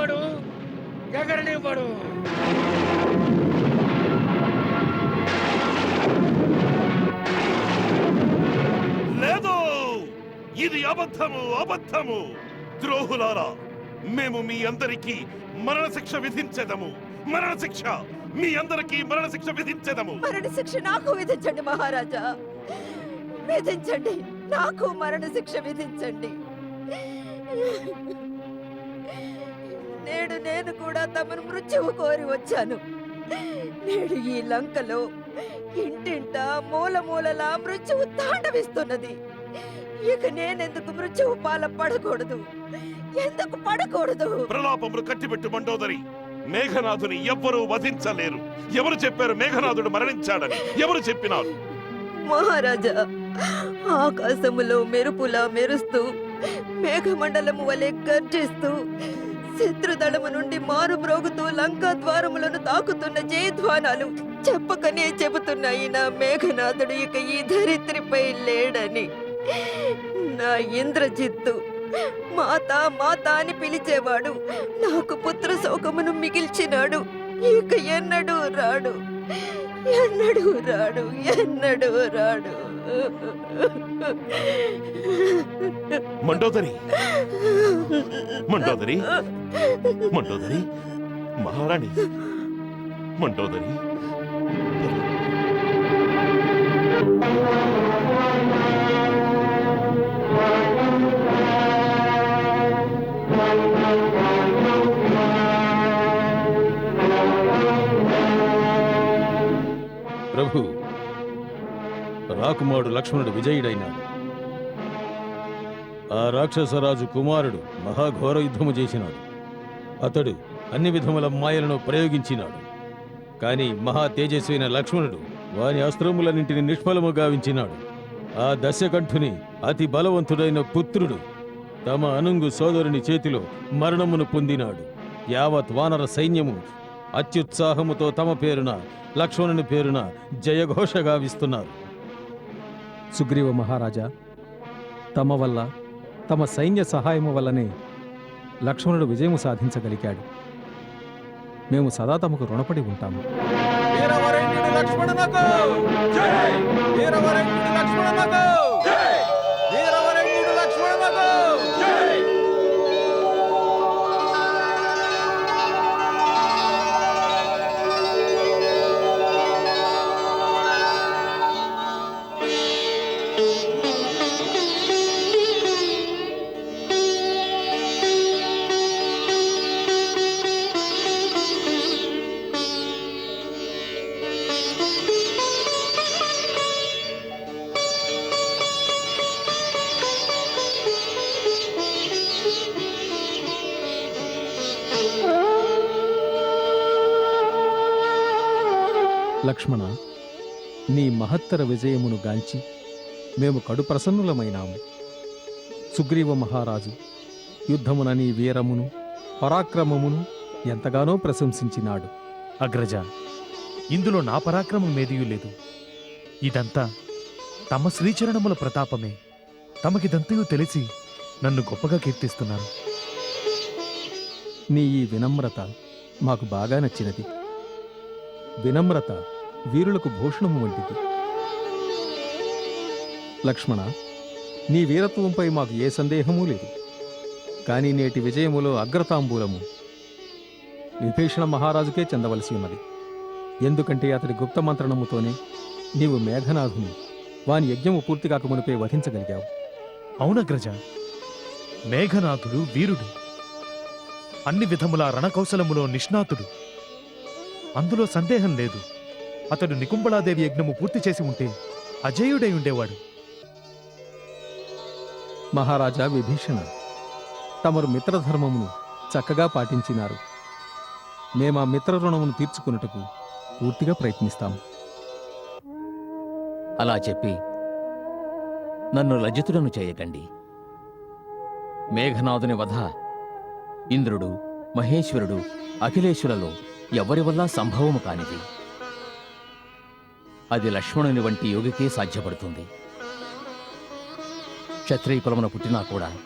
ఎగరనివ్వడు ఎగరనివ్వడు లేదు. ఇది అబద్ధము అబద్ధము. ద్రోహులారా మేము మీ అందరికీ మరణశిక్ష విధించెదము. మరణశిక్ష! మీ అందరికీ మరణశిక్ష విధించెదము. మరణ శిక్ష నాకు విధించండి మహారాజా. విధించండి. నాకు మరణ శిక్ష విధించండి. నేడు నేను కూడా తమను మృత్యువు కోరి వచ్చాను. నేడు ఈ లంకలో ఇంటింట మూల మూలలా మృత్యువు తాండవిస్తున్నది. ఇక నేనెందుకు మృత్యువు పాల పడకూడదు? ఎందుకు పడకూడదు? ప్రలాపములు కట్టిపెట్టు మండోదరి. మేఘనాథుని ఎవ్వరూ వధించలేరు. ఎవరు చెప్పారు మేఘనాథుడు మరణించాడని? ఎవరు చెప్పినారు? మహారాజా ఆకాశములో మెరుపులా మెరుస్తూ మేఘమండలము వలె గర్జిస్తూ శత్రుదళము నుండి మారు మ్రోగుతూ లంకా ద్వారములను తాకుతున్న జయధ్వానాలు చెప్పకనే చెబుతున్నాయి నా మేఘనాథుడు ఇక ఈ ధరిత్రిపై లేడని. నా ఇంద్రజిత్తు మాత మాత అని పిలిచేవాడు నాకు పుత్ర శోకమును మిగిల్చినాడు ఇక ఎన్నడూ రాడు ఎన్నడూ రాడు ఎన్నడూ రాడు. మండోదరి. మండోదరి. మండోదరి. మహారాణి. మండోదరి. ప్రభు రాకుమారుడు లక్ష్మణుడు విజయుడైనాడు. ఆ రాక్షసరాజు కుమారుడు మహాఘోర యుద్ధము చేసినాడు. అతడు అన్ని విధముల మాయలను ప్రయోగించినాడు. కాని మహా తేజస్వైన లక్ష్మణుడు వాని అస్త్రములన్నింటిని నిష్ఫలము గావించినాడు. ఆ దశకంఠుని అతి బలవంతుడైన పుత్రుడు తమ అనుంగు సోదరుని చేతిలో మరణమును పొందినాడు. యావత్ వానర సైన్యము అత్యుత్సాహముతో తమ పేరున లక్ష్మణుని పేరున జయఘోష గావిస్తున్నారు. సుగ్రీవ మహారాజా తమ వల్ల తమ సైన్య సహాయము వల్లనే లక్ష్మణుడు విజయము సాధించగలిగాడు. మేము సదా తమకు రుణపడి ఉంటాము. లక్ష్మణునకు! జై! లక్ష్మణునకు! లక్ష్మణ నీ మహత్తర విజయమును గాంచి మేము కడు ప్రసన్నులమైనాము. సుగ్రీవ మహారాజు యుద్ధమున నీ వీరమును పరాక్రమమును ఎంతగానో ప్రశంసించినాడు. అగ్రజ ఇందులో నా పరాక్రమం ఏదియూ లేదు. ఇదంతా తమ శ్రీచరణముల ప్రతాపమే. తమకిదంతయు తెలిసి నన్ను గొప్పగా కీర్తిస్తున్నారు. నీ ఈ వినమ్రత మాకు బాగా నచ్చినది. వినమ్రత వీరులకు భూషణము వంటిది. లక్ష్మణ నీ వీరత్వంపై మాకు ఏ సందేహమూ లేదు. కానీ నేటి విజయములో అగ్రతాంబూలము విభీషణ మహారాజుకే చెందవలసి ఉన్నది. ఎందుకంటే అతడి గుప్త మంత్రణముతోనే నీవు మేఘనాథుని వాని యజ్ఞము పూర్తి కాకమునిపై వధించగలిగావు. అవునగ్రజ మేఘనాథుడు వీరుడు. అన్ని విధముల రణకౌశలములో నిష్ణాతుడు. అందులో సందేహం లేదు. అతడు నికుంబళాదేవి యజ్ఞము పూర్తి చేసి ఉంటే అజేయుడై ఉండేవాడు. మహారాజా విభీషణ తమరు మిత్రధర్మమును చక్కగా పాటించినారు. మేమా మిత్ర రుణమును తీర్చుకున్నటకు పూర్తిగా ప్రయత్నిస్తాము. అలా చెప్పి నన్ను లజ్జితుడను చేయకండి. మేఘనాథుని వధ ఇంద్రుడు మహేశ్వరుడు అఖిలేశ్వరులలో ఎవరి వల్ల సంభవము కానిది? అది లక్ష్మణుని వంటి యోగికే సాధ్యపడుతుంది. క్షత్రియ కులమున పుట్టినా కూడా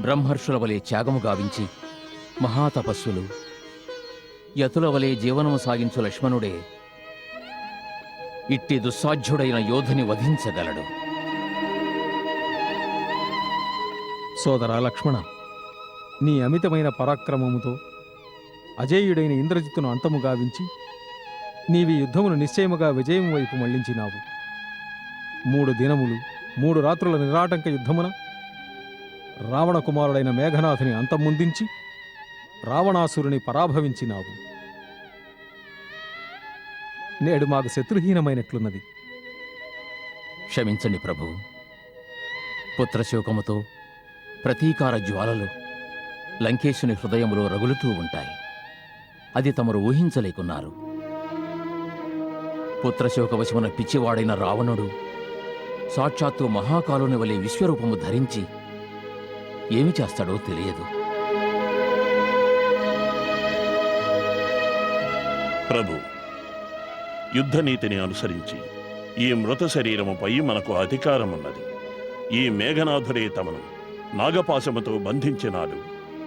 బ్రహ్మర్షుల వలె త్యాగము గావించి మహాతపస్సులు యతుల వలె జీవనము సాగించు లక్ష్మణుడే ఇట్టి దుస్సాధ్యుడైన యోధుని వధించగలడు. సోదరా లక్ష్మణ నీ అమితమైన పరాక్రమముతో అజేయుడైన ఇంద్రజిత్తును అంతము గావించి నీవి యుద్ధమును నిశ్చయముగా విజయం వైపు మళ్ళించినావు. మూడు దినములు మూడు రాత్రుల నిరాటంక యుద్ధమున రావణ కుమారుడైన మేఘనాథుని అంతమొందించి రావణాసురుని పరాభవించినావు. నేడు మాకు శత్రుహీనమైనట్లున్నది. క్షమించండి ప్రభు. పుత్రశోకముతో ప్రతీకార జ్వాలలు లంకేశుని హృదయములో రగులుతూ ఉంటాయి. అది తమరు ఊహించలేకున్నారు. పుత్రశోకవశమున పిచ్చివాడైన రావణుడు సాక్షాత్తు మహాకాలుని వలె విశ్వరూపము ధరించి ఏమి చేస్తాడో తెలియదు. ప్రభు యుద్ధనీతిని అనుసరించి ఈ మృత శరీరముపై మనకు అధికారమున్నది. ఈ మేఘనాథుడే తమను నాగపాశముతో బంధించినాడు.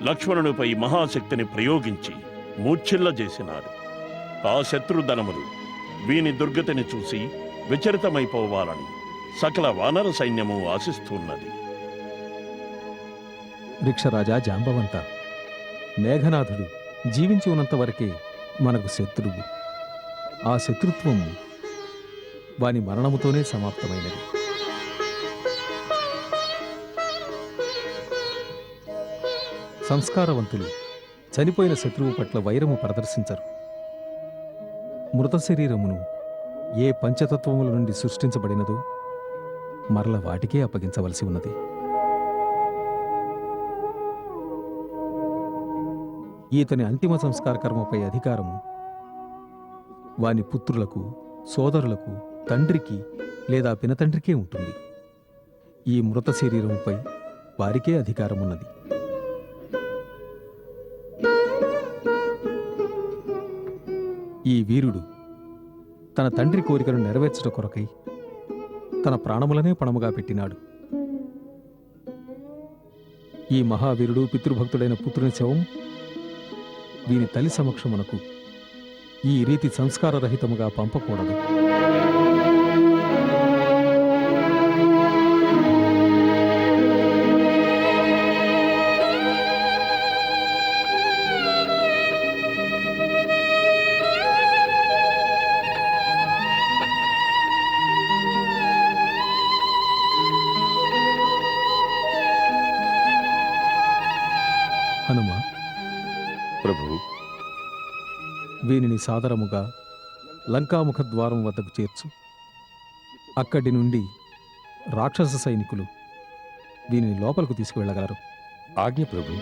లక్ష్మణునిపై మహాశక్తిని ప్రయోగించి మూర్ఛిల్ల చేసినారు. ఆ శత్రుధనములు వీని దుర్గతిని చూసి విచరితమైపోవాలని సకల వానర సైన్యము ఆశిస్తున్నది. రిక్షరాజా జాంబవంత మేఘనాథుడు జీవించి ఉన్నంత వరకే మనకు శత్రువు. ఆ శత్రుత్వం వాని మరణముతోనే సమాప్తమైనది. సంస్కారవంతులు చనిపోయిన శత్రువు పట్ల వైరము ప్రదర్శించరు. మృత శరీరమును ఏ పంచతత్వముల నుండి సృష్టించబడినదో మరల వాటికే అప్పగించవలసి ఉన్నది. ఈతని అంతిమ సంస్కార కర్మపై అధికారము వాని పుత్రులకు సోదరులకు తండ్రికి లేదా పినతండ్రికే ఉంటుంది. ఈ మృత శరీరముపై వారికే అధికారమున్నది. ఈ వీరుడు తన తండ్రి కోరికను నెరవేర్చట కొరకై తన ప్రాణములనే పణముగా పెట్టినాడు. ఈ మహావీరుడు పితృభక్తుడైన పుత్రుని శవం వీని తల్లి సమక్షమునకు ఈ రీతి సంస్కారరహితముగా పంపకూడదు. వీనిని సాదరముగా లంకాముఖ ద్వారం వద్దకు చేర్చు. అక్కడి నుండి రాక్షస సైనికులు వీనిని లోపలకు తీసుకువెళ్ళగలరు. ఆజ్ఞ ప్రభు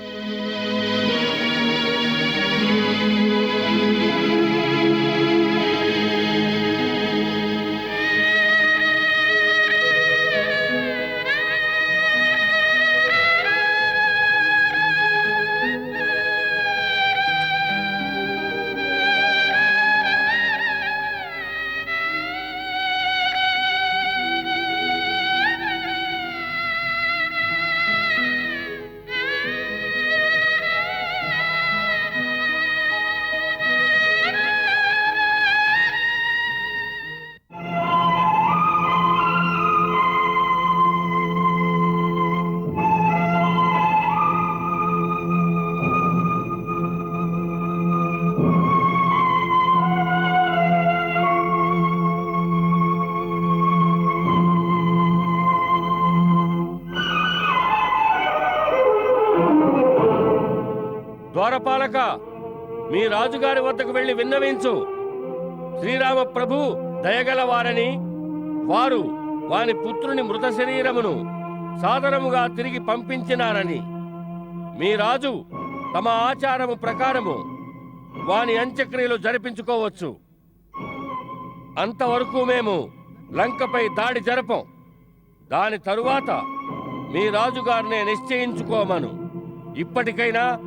ద్వారపాలక మీ రాజుగారి వద్దకు వెళ్ళి విన్నవించు. శ్రీరామ ప్రభు దయగలవారని వారు వాని పుత్రుని మృత శరీరమును సాదరముగా తిరిగి పంపించినారని. మీ రాజు తమ ఆచారము ప్రకారము వాని అంత్యక్రియలు జరిపించుకోవచ్చు. అంతవరకు మేము లంకపై దాడి జరపం. దాని తరువాత మీ రాజుగారినే నిశ్చయించుకోమను. ఇప్పటికైనా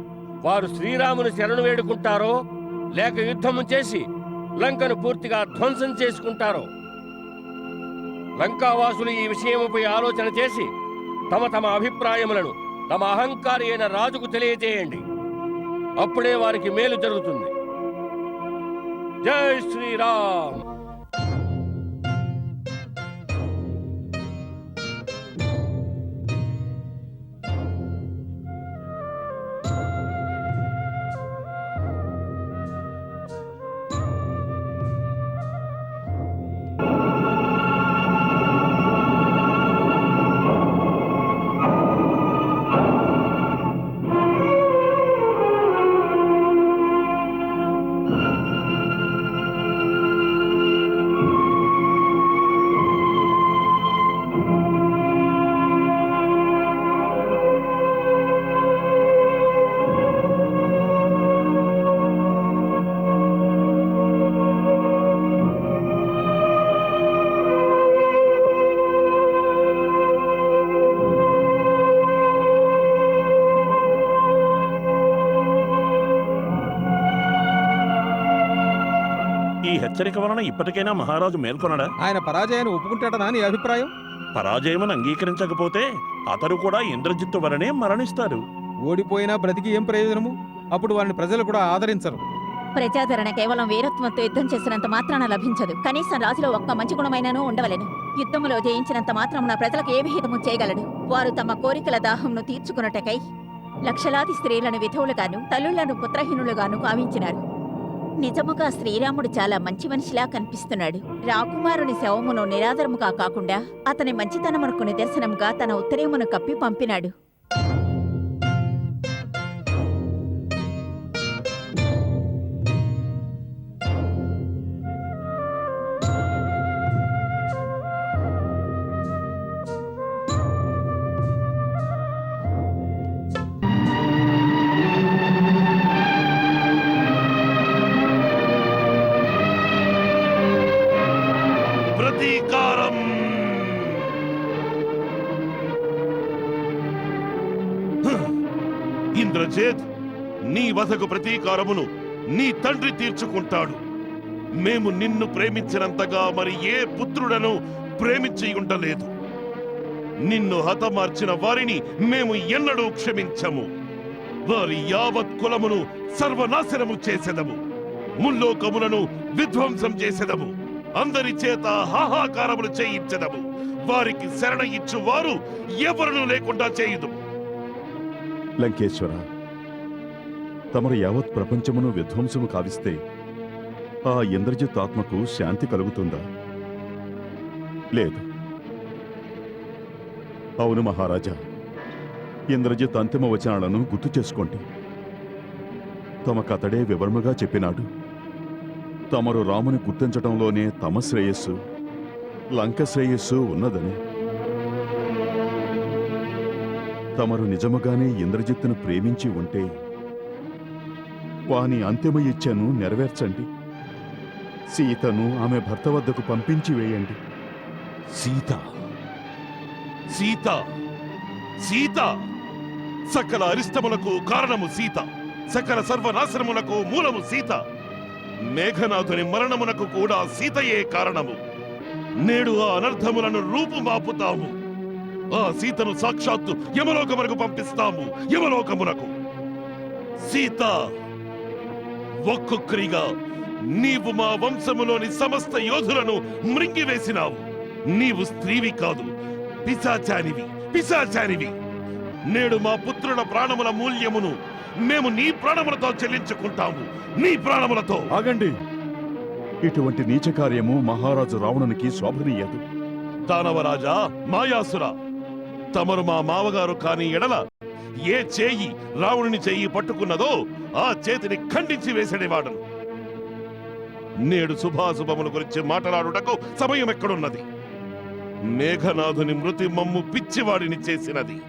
వారు శ్రీరాముని శరణు వేడుకుంటారో లేక యుద్ధము చేసి లంకను పూర్తిగా ధ్వంసం చేసుకుంటారో? లంకావాసులు ఈ విషయముపై ఆలోచన చేసి తమ తమ అభిప్రాయములను తమ అహంకారి అయిన రాజుకు తెలియజేయండి. అప్పుడే వారికి మేలు జరుగుతుంది. జై శ్రీరామ్! హెచ్చరిక వలన ఇప్పటికైనా మహారాజు మేల్కొనడా? ఆయన పరాజయాన్ని ఒప్పుకుంటాడనా నీ అభిప్రాయం? పరాజయమని అంగీకరించకపోతే అతడు కూడా ఇంద్రజిత్తు వలనే మరణిస్తాడు. ఓడిపోయినా బ్రతికి ఏం ప్రయోజనము? అప్పుడు వారిని ప్రజలు కూడా ఆదరించరు. ప్రజాదరణ కేవలం వీరత్వంతో యుద్ధం చేసినంత మాత్రాన లభించదు. కనీసం రాజులో ఒక్క మంచి గుణమైనను ఉండవలెను. యుద్ధములో జయించినంత మాత్రమున ప్రజలకు ఏ విహితము చేయగలడు. వారు తమ కోరికల దాహంను తీర్చుకున్నటకై లక్షలాది స్త్రీలను విధవులుగాను తల్లులను పుత్రహీనులుగాను కావించినారు. నిజముగా శ్రీరాముడు చాలా మంచి మనిషిలా కనిపిస్తున్నాడు. రాకుమారుని శవమును నిరాధరముగా కాకుండా అతని మంచితనమునకు నిదర్శనముగా తన ఉత్తరీయమును కప్పి పంపినాడు. ఇంద్రజేత్ నీ వధకు ప్రతీకారమును నీ తండ్రి తీర్చుకుంటాడు. మేము నిన్ను ప్రేమించినంతగా మరి ఏ పుత్రుడను ప్రేమించి ఉండలేదు నిన్ను హతమార్చిన వారిని మేము ఎన్నడూ క్షమించము. వారి యావత్ కులమును సర్వనాశనము చేసెదము. ముల్లోకములను విధ్వంసం చేసెదము. అందరి చేత హాహాకారములు చేయించదము. వారికి శరణ ఇచ్చు వారు ఎవరును లేకుండా చేయుదు లంకేశ్వర తమరు యావత్ ప్రపంచమును విధ్వంసము కావిస్తే ఆ ఇంద్రజిత్ ఆత్మకు శాంతి కలుగుతుందా? లేదు. అవును మహారాజా ఇంద్రజిత్ అంతిమ వచనాలను గుర్తు చేసుకోండి. తమకతడే వివరముగా చెప్పినాడు. తమరు రాముని గుర్తించటంలోనే తమ శ్రేయస్సు లంక శ్రేయస్సు ఉన్నదని. తమరు నిజముగానే ఇంద్రజిత్తును ప్రేమించి ఉంటే వాని అంతిమ ఇచ్చను నెరవేర్చండి. సీతను ఆమె భర్త వద్దకు పంపించి వేయండి. సీత సీత సీత! సకల అరిష్టములకు కారణము సీత. సకల సర్వనాశనములకు మూలము సీత. మేఘనాథుని మరణమునకు కూడా సీతయే కారణము. నేడు ఆ అనర్థములను రూపుమాపుతాము. ఆ సీతను సాక్షాత్తు యమలోకమునకు పంపిస్తాము. యమలోకమునకు. సీత ఒక్కొక్కరిగా నీవు మా వంశములోని సమస్త యోధులను మృంగివేసినావు. నీవు స్త్రీవి కాదు పిశాచానివి పిశాచానివి నేడు మా పుత్రుల ప్రాణముల మూల్యమును మేము నీ ప్రాణములతో చెల్లించుకుంటాము. నీ ప్రాణములతో. ఆగండి. ఇటువంటి నీచ కార్యము మహారాజు రావణునికి శోభనీయదు. దానవరాజా మాయాసుర తమరు మా మావగారు కాని ఎడల ఏ చేయి రావణుని చేయి పట్టుకున్నదో ఆ చేతిని ఖండించి వేసేవాడను నేడు శుభాశుభముల గురించి మాట్లాడుటకు సమయం ఎక్కడున్నది? మేఘనాథుని మృతి మమ్ము పిచ్చివాడిని చేసినది.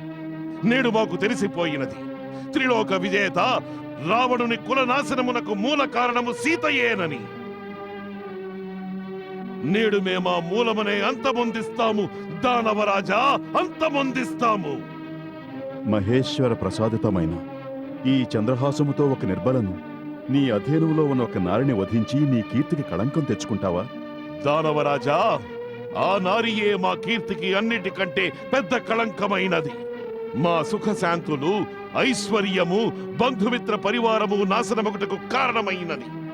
నేడు మాకు తెలిసిపోయినది. త్రిలోక విజేత రావణుని కులనాశనమునకు మూల కారణము సీతయేనని. నేడు మేమా మూలమనే అంతమొందిస్తాము. దానవరాజా అంతమొందిస్తాము. మహేశ్వర ప్రసాదితమైన ఈ చంద్రహాసముతో ఒక నిర్బలను నీ అధీనంలో ఉన్న ఒక నారిని వధించి నీ కీర్తికి కళంకం తెచ్చుకుంటావా? దానవరాజా ఆ నారియే మా కీర్తికి అన్నిటికంటే పెద్ద కళంకమైనది. మా సుఖశాంతులు ఐశ్వర్యము బంధుమిత్ర పరివారము నాశనమొకటకు కారణమైనది.